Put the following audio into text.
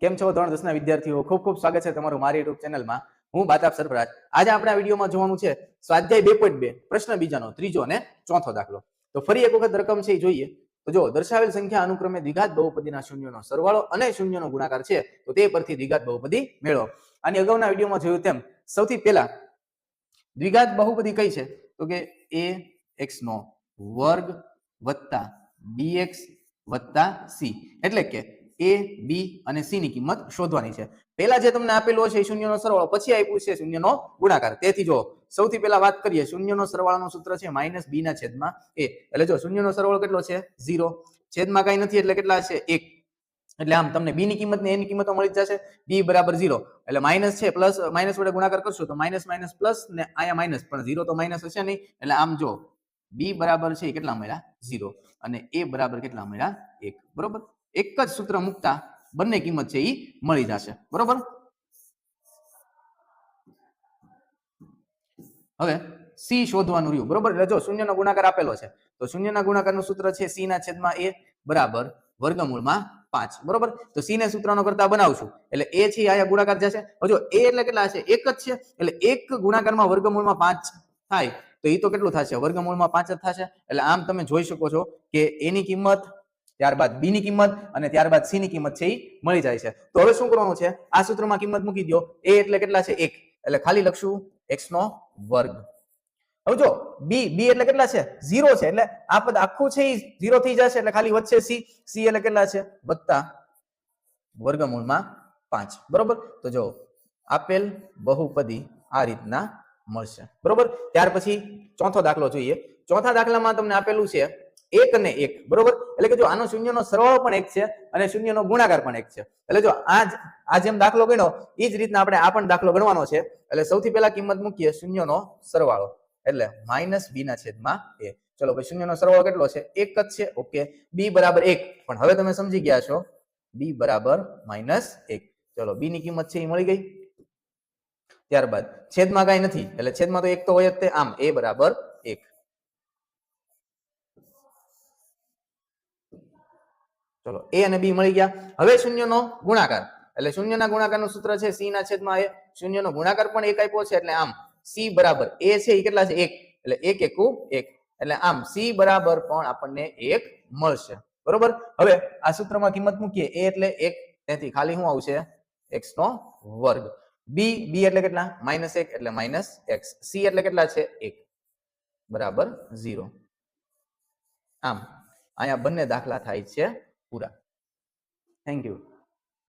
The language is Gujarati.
કેમ છો? ધોરણ દસના વિદ્યાર્થીઓ, ખૂબ ખૂબ સ્વાગત છે તમારું મારી યુટ્યુબ ચેનલમાં. હું બાતાપ સરફરાજ. આજે આપણે આ વિડીયોમાં જોવાનું છે સ્વાધ્યાય બે પોઈન્ટ બે, પ્રશ્ન બીજાનો, ત્રીજો અને ચોથો દાખલો. તો ફરી એક વખત રકમ છે એ જોઈએ. તો જો, દર્શાવેલ સંખ્યા અનુક્રમે દ્વિઘાત બહુપદીના શૂન્યનો સરવાળો અને શૂન્યનો ગુણાકાર છે, તો તે પરથી દ્વિઘાત બહુપદી મેળવો. અને અગાઉના વિડીયોમાં જોયું તેમ, સૌથી પહેલા દ્વિઘાત બહુપદી કઈ છે? તો કે એ એક્સ નો વર્ગ વત્તા બી એક્સ વત્તા સી. એટલે કે એ બી અને સી ની કિંમત શોધવાની છે. પહેલા જે તમને આપેલો છે શૂન્યનો સરવાળો પછી આપ્યું છે શૂન્યનો ગુણાકાર. તેથી જો સૌથી પહેલા વાત કરીએ, શૂન્યનો સરવાળાનું સૂત્ર છે માઇનસ બી ના છેદમાં એ એટલે જો શૂન્યનો સરવાળો કેટલો છે? ઝીરો. છેદમાં કઈ નથી એટલે કેટલા છે એક. એટલે આમ તમને બી ની કિંમત ને એની કિંમતો મળી જશે. બી બરાબર ઝીરો. એટલે માઇનસ છે પ્લસ, માઇનસ વડે ગુણાકાર કરશો તો માઇનસ માઇનસ, પ્લસ ને અહીંયા માઇનસ. પણ ઝીરો તો માઇનસ હશે નહીં. એટલે આમ જો બી બરાબર છે કેટલા મળ્યા? ઝીરો. અને એ બરાબર કેટલા મળ્યા? એક. બરોબર? એક જ સૂત્ર મૂકતા બંને કિંમત છે એ મળી જશે. બરોબર? હવે સી શોધવાનું રહ્યું. બરોબર? એટલે જો શૂન્યનો ગુણાકાર આપેલો છે, તો શૂન્યના ગુણાકારનું સૂત્ર છે સી ના છેદમાં એ બરાબર વર્ગમૂળમાં પાંચ. બરોબર? તો સી ને સૂત્રનો કરતા બનાવશું. એટલે એ છે આયા ગુણાકાર જશે. હજુ એ એટલે કેટલા છે એક જ છે. એટલે એક ગુણાકારમાં વર્ગમૂળમાં પાંચ થાય, તો એ તો કેટલું થશે? વર્ગમૂળમાં પાંચ જ થશે. એટલે આમ તમે જોઈ શકો છો કે એની કિંમત ત્યારબાદ બી ની કિંમત અને ત્યારબાદ સી ની કિંમત છે એ મળી જાય છે. તો હવે શું કરવાનું છે? આ સૂત્રમાં કિંમત મૂકી દો એ એટલે કેટલા છે? એક. એટલે ખાલી લખશું. એક્સ નો વર્ગ. હવે જો બી બી એટલે કેટલા છે? ઝીરો છે. એટલે આ પદ આખું છે એ ઝીરો થઈ જશે. એટલે ખાલી વચ્ચે સી સી એટલે કેટલા છે? વત્તા વર્ગમૂળમાં પાંચ. બરોબર? તો જો, આપેલ બહુપદી આ રીતના મળશે. બરોબર? ત્યાર પછી ચોથો દાખલો જોઈએ. ચોથા દાખલામાં તમને આપેલું છે એક ને એક, બરોબર? એટલે કે જો આનો શૂન્યનો સરવાળો પણ એક છે અને શૂન્યનો ગુણાકાર પણ એક છે. એટલે જો આ આ જેમ દાખલો ગણ્યો એ જ રીતના આપણે આ પણ દાખલો ગણવાનો છે. એટલે સૌથી પહેલા કિંમત મૂકીએ, શૂન્યનો સરવાળો. એટલે માઇનસ બી ના છેદમાં એ. ચલો ભાઈ, શૂન્યનો સરવાળો કેટલો છે? એક જ છે, ઓકે. બી બરાબર એક. પણ હવે તમે સમજી ગયા છો. બી બરાબર માઇનસ એક. ચલો, બી ની કિંમત છે એ મળી ગઈ. ત્યારબાદ, છેદમાં કાંઈ નથી. એટલે છેદમાં તો એક તો હોય જ તે. આમ, એ બરાબર એક. ચલો, એ અને બી મળી ગયા. હવે શૂન્યનો ગુણાકાર. એટલે શૂન્યના ગુણાકારનું સૂત્ર છે સી ના છેદમાં એ. શૂન્યનો ગુણાકાર પણ એક આપ્યો છે, એટલે આમ સી બરાબર એ છે એ કેટલા છે? એક. એટલે એક એકુ એક. એટલે આમ સી બરાબર પણ આપણને એક મળશે. બરોબર? હવે આ સૂત્રમાં કિંમત મૂકીએ. એ એટલે એક. તેથી ખાલી શું આવશે? એક્સ નો વર્ગ. બી બી એટલે કેટલા? માઇનસ એક એટલે માઇનસ એક્સ. સી એટલે કેટલા છે? એક. બરાબર, ઝીરો. આમ, અહીંયા બંને દાખલા થાય છે. pura thank you.